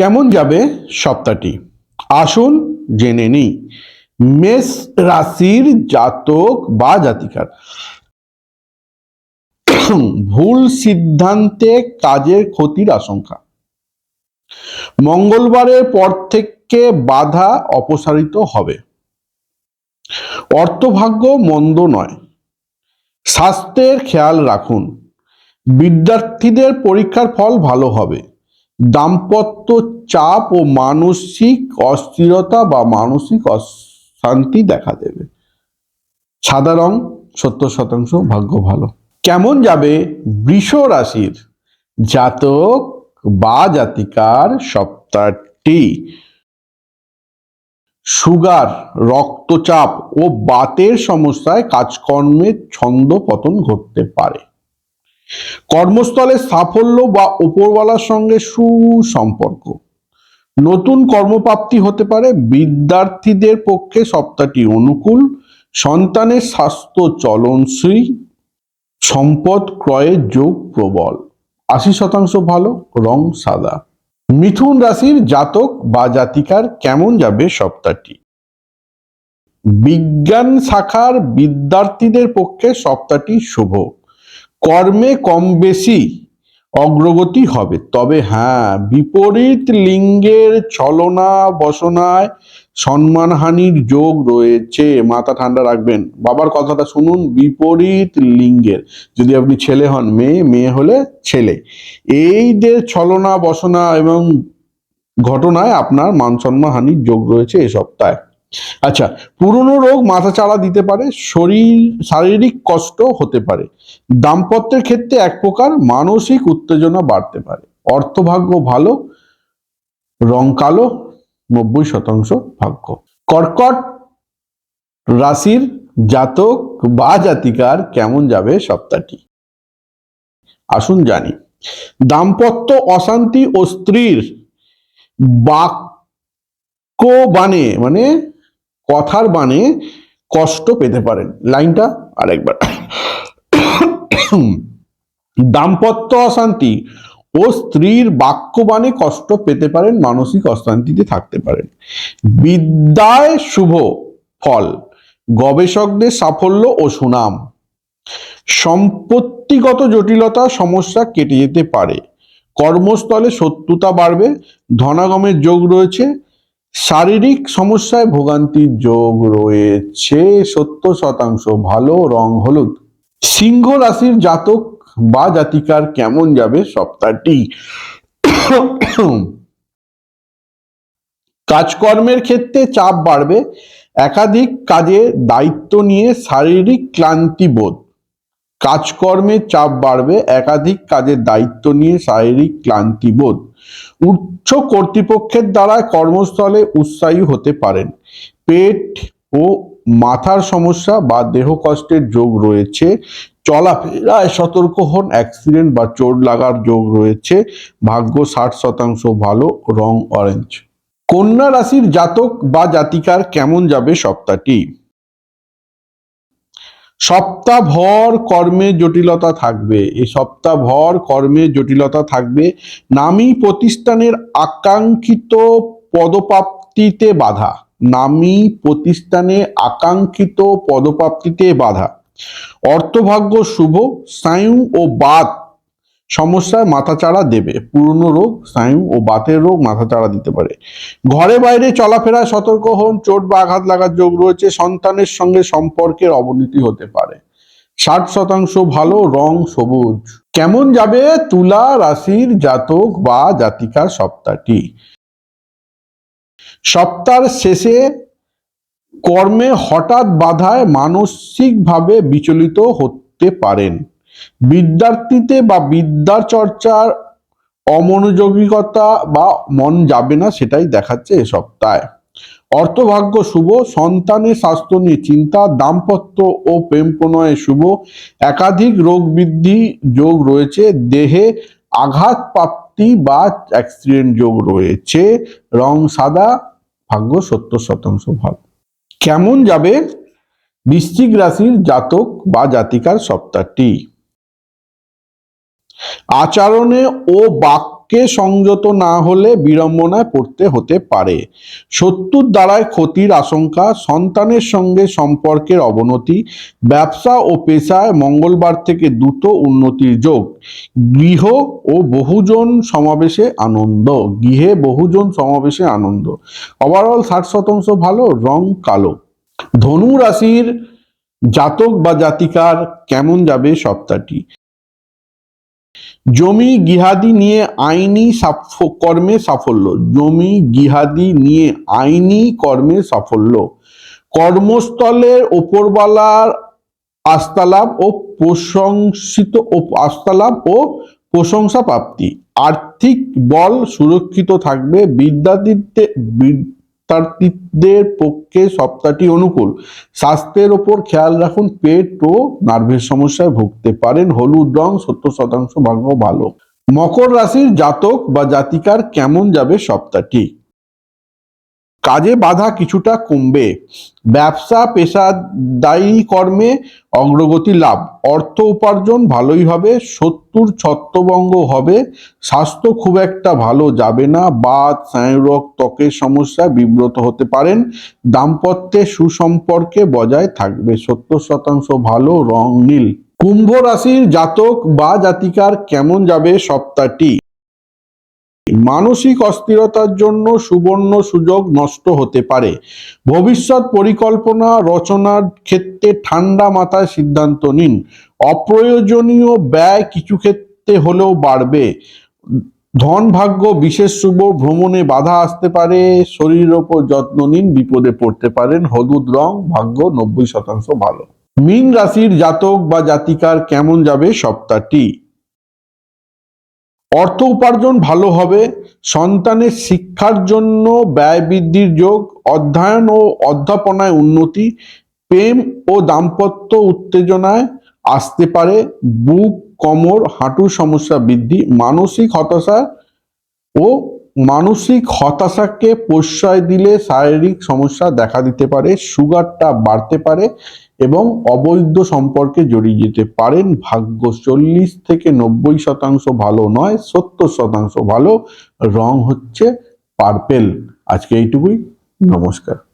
কেমন যাবে সপ্তাহটি? আসুন জেনে নিই। মেষ রাশির জাতক বা জাতিকার। ভুল সিদ্ধান্তে কাজের ক্ষতির আশঙ্কা। মঙ্গলবারের পর থেকে বাধা অপসারিত হবে। অর্থভাগ্য মন্দ নয়। স্বাস্থ্যের খেয়াল রাখুন। বিদ্যার্থীদের পরীক্ষার ফল ভালো হবে। দাম্পত্য চাপ ও মানসিক অস্থিরতা বা মানসিক অশান্তি দেখা দেবে। সাদা রং সত্তর শতাংশ ভাগ্য ভালো। কেমন যাবে বৃষ রাশির জাতক বা জাতিকার সপ্তাহটি? সুগার, রক্তচাপ ও বাতের সমস্যায় কাজকর্মের ছন্দ পতন ঘটতে পারে। কর্মস্থলে সাফল্য বা উপরওয়ালার সঙ্গে সুসম্পর্ক। নতুন কর্মপ্রাপ্তি হতে পারে বিদ্যার্থীদের পক্ষে সপ্তাহটি অনুকূল, সন্তানের স্বাস্থ্য চলনসই সম্পদ ক্রয়ের যোগ প্রবল। আশি শতাংশ ভালো, রং সাদা। মিথুন রাশির জাতক বা জাতিকার কেমন যাবে সপ্তাহটি? বিজ্ঞান শাখার বিদ্যার্থীদের পক্ষে সপ্তাহটি শুভ। কর্মে কম বেশি অগ্রগতি হবে। তবে হ্যাঁ বিপরীত লিঙ্গের ছলনা বসনায় সম্মানহানির যোগ রয়েছে। মাথা ঠান্ডা রাখবেন। বাবার কথাটা শুনুন, বিপরীত লিঙ্গের। যদি আপনি ছেলে হন, মেয়ে মেয়ে হলে ছেলে। এইদের ছলনা, বসনা এবং ঘটনায় আপনার মান সম্মানহানির যোগ রয়েছে এ সপ্তাহে। আচ্ছা পুরনো রোগ মাথা চাড়া দিতে পারে, শরীর, শারীরিক কষ্ট হতে পারে। দাম্পত্যের ক্ষেত্রে এক প্রকার মানসিক উত্তেজনা বাড়তে পারে। অর্থভাগ্য ভালো, রং কালো, নব্বই শতাংশ ভাগ্য। কর্কট রাশির জাতক বা জাতিকার কেমন যাবে সপ্তাহটি? আসুন জানি। দাম্পত্য অশান্তি ও স্ত্রীর বাক্য বানে মানে কথার বানে কষ্ট পেতে পারেন। লাইনটা আরেকবার। দাম্পত্য অশান্তি ও স্ত্রীর বাক্যবাণে কষ্ট পেতে পারেন, মানসিক অশান্তিতে থাকতে পারেন। বিদ্যায় শুভ ফল, গবেষকদের সাফল্য ও সুনাম। সম্পত্তিগত জটিলতা সমস্যা কেটে যেতে পারে। কর্মস্থলে শত্রুতা বাড়বে, ধনাগমের যোগ রয়েছে শারীরিক সমস্যায় ভোগান্তির যোগ রয়েছে সত্তর শতাংশ, ভালো রং হলুদ। সিংহ রাশির জাতক বা জাতিকার কেমন যাবে সপ্তাহটি? কাজকর্মের ক্ষেত্রে চাপ বাড়বে। একাধিক কাজে দায়িত্ব নিয়ে শারীরিক ক্লান্তি বোধ। কাজকর্মের চাপ বাড়বে, একাধিক কাজের দায়িত্ব নিয়ে শারীরিক ক্লান্তি বোধ উচ্চ কর্তৃপক্ষের দ্বারা কর্মস্থলে উৎসাহী হতে পারেন। পেট ও মাথার সমস্যা বা দেহ কষ্টের যোগ রয়েছে, চলাফেরায় সতর্ক হন, অ্যাক্সিডেন্ট বা চোট লাগার যোগ রয়েছে, ভাগ্য ষাট শতাংশ ভালো, রং অরেঞ্জ। কন্যা রাশির জাতক বা জাতিকার কেমন যাবে সপ্তাহটি? সপ্তাহভর কর্মে জটিলতা থাকবে। এই সপ্তাহভর কর্মে জটিলতা থাকবে। নামী প্রতিষ্ঠানের আকাঙ্ক্ষিত পদপ্রাপ্তিতে বাধা। নামী প্রতিষ্ঠানে আকাঙ্ক্ষিত পদপ্রাপ্তিতে বাধা। অর্থভাগ্য শুভ স্নায়ু ও বাত সমস্যায় মাথাচাড়া দেবে। পুরনো রোগ, স্নায়ু ও বাতের রোগ মাথাচাড়া দিতে পারে। ঘরে বাইরে চলাফেরায় সতর্ক হন, চোট বা আঘাত লাগার যোগ রয়েছে, সন্তানের সঙ্গে সম্পর্কের অবনতি হতে পারে। ষাট শতাংশ ভালো, রং সবুজ। কেমন যাবে? তুলা, রাশির জাতক বা জাতিকার সপ্তাহটি। সপ্তাহের শেষে কর্মে হঠাৎ বাধায় মানসিকভাবে বিচলিত হতে পারেন। বিদ্যার্থীতে বা বিদ্যার চর্চার অমনোযোগিকতা বা মন যাবে না সেটাই দেখাচ্ছে এ সপ্তাহে। অর্থভাগ্য শুভ, সন্তানের স্বাস্থ্য নিয়ে চিন্তা, দাম্পত্য ও প্রেম প্রণয়ে শুভ, একাধিক রোগ বৃদ্ধি যোগ রয়েছে, দেহে আঘাত প্রাপ্তি বা অ্যাক্সিডেন্ট যোগ রয়েছে, রং সাদা, ভাগ্য সত্তর শতাংশ ভালো। কেমন যাবে? বৃশ্চিক রাশির জাতক বা জাতিকার সপ্তাহটি। আচরণে ও বাক্যে সংযত না হলে বিড়ম্বনায় পড়তে হতে পারে। শত্রুর দ্বারায় ক্ষতির আশঙ্কা, সন্তানের সঙ্গে সম্পর্কের অবনতি, ব্যবসা ও পেশায় মঙ্গলবার থেকে দ্রুত উন্নতির যোগ। গৃহ ও বহুজন সমাবেশে আনন্দ। গৃহে বহুজন সমাবেশে আনন্দ। ওভারঅল ষাট শতাংশ ভালো, রং কালো। ধনু রাশির জাতক বা জাতিকার কেমন যাবে সপ্তাহটি? জমি গিহাদি নিয়ে আইনি কর্মে সাফল্য। জমি গিহাদি নিয়ে আইনি কর্মে সাফল্য। কর্মস্থলের ওপরবালার আস্তালাভ ও প্রশংসিত আস্তালাভ ও প্রশংসা প্রাপ্তি আর্থিক বল সুরক্ষিত থাকবে। বিদ্যার্থীদের বিদ্যার্থীদের পক্ষে সপ্তাহটি অনুকূল। স্বাস্থ্যের ওপর খেয়াল রাখুন, পেট ও নার্ভের সমস্যায় ভুগতে পারেন। হলুদ রং, সত্তর শতাংশ ভাগ্য ভালো। মকর রাশির জাতক বা জাতিকার কেমন যাবে সপ্তাহটি কাজে বাধা কিছুটা কমবে। ব্যবসা পেশাদায়ী কর্মে অগ্রগতি লাভ। অর্থ উপার্জন ভালোই হবে শত্রুর ছত্রভঙ্গ হবে। স্বাস্থ্য খুব একটা ভালো যাবে না। বাত, স্নায়ুরোগ, ত্বকের সমস্যায় বিব্রত হতে পারেন। দাম্পত্যে সুসম্পর্কে বজায় থাকবে। সত্তর শতাংশ ভালো, রং নীল। কুম্ভ রাশির জাতক বা জাতিকার কেমন যাবে সপ্তাহটি? মানসিক অস্থিরতার জন্য সুবর্ণ সুযোগ নষ্ট হতে পারে। ভবিষ্যৎ পরিকল্পনা রচনার ক্ষেত্রে ঠান্ডা মাথায় সিদ্ধান্ত নিন। অপ্রয়োজনীয় ব্যয় কিছু ক্ষেত্রে হলেও বাড়বে। ধন ভাগ্য, বিশেষ শুভ, ভ্রমণে বাধা আসতে পারে। শরীরের ওপর যত্ন নিন, বিপদে পড়তে পারেন। হলুদ রং, ভাগ্য নব্বই শতাংশ ভালো। মীন রাশির জাতক বা জাতিকার কেমন যাবে সপ্তাহটি? অর্থ উপার্জন ভালো হবে, সন্তানের শিক্ষার জন্য ব্যয় বৃদ্ধির যোগ, অধ্যয়ন ও অধ্যাপনায় উন্নতি, প্রেম ও দাম্পত্য উত্তেজনায় আসতে পারে, বুক, কোমর, হাঁটুর সমস্যা বৃদ্ধি, মানসিক হতাশা ও মানসিক হতাশাকে প্রশ্রয় দিলে শারীরিক সমস্যা দেখা দিতে পারে সুগারটা বাড়তে পারে এবং অবৈধ সম্পর্কে জড়িয়ে যেতে পারেন। ভাগ্য চল্লিশ থেকে নব্বই শতাংশ ভালো নয়, সত্তর শতাংশ ভালো, রং হচ্ছে পার্পেল আজকে এইটুকুই। নমস্কার।